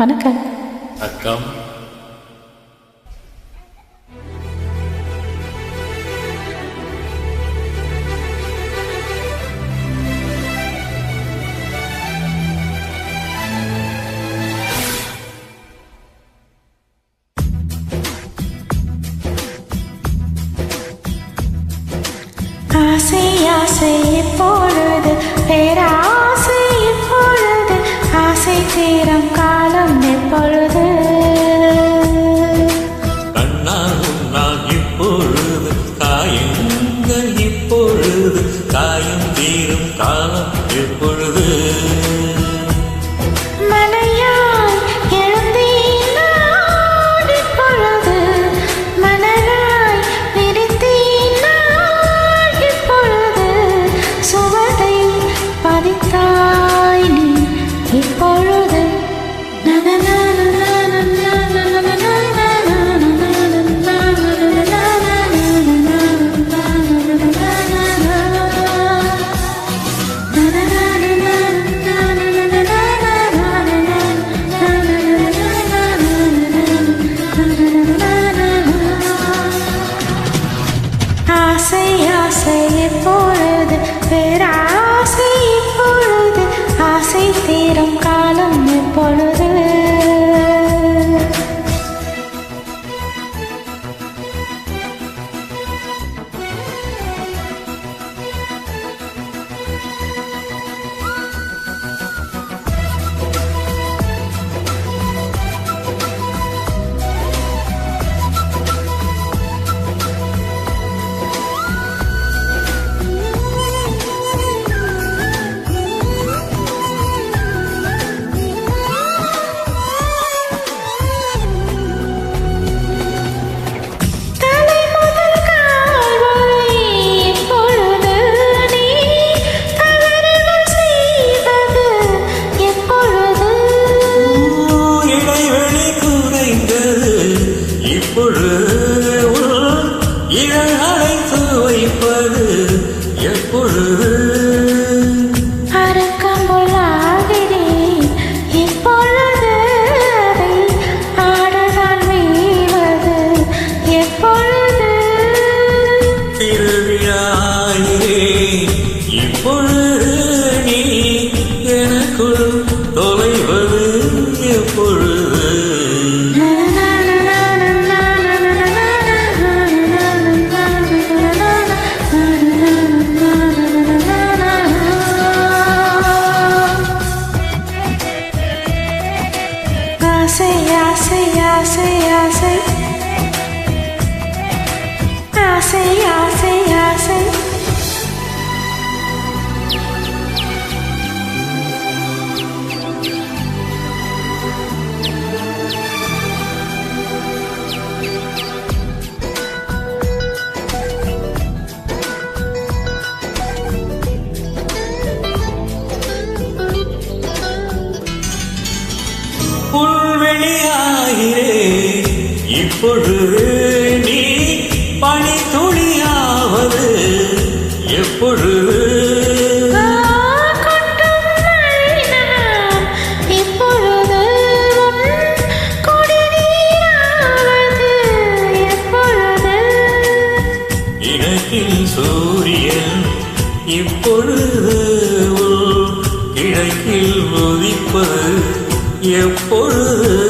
வணக்கம். வணக்கம். ஆசை ஆசை எப்பொழுது பேரா Ah. எப்பொழுது பெறா could எப்பொழுது நீ பனி துளியாவது எப்பொழுது சூரியன் இப்பொழுது கிழக்கில் உதிப்பது எப்பொழுது?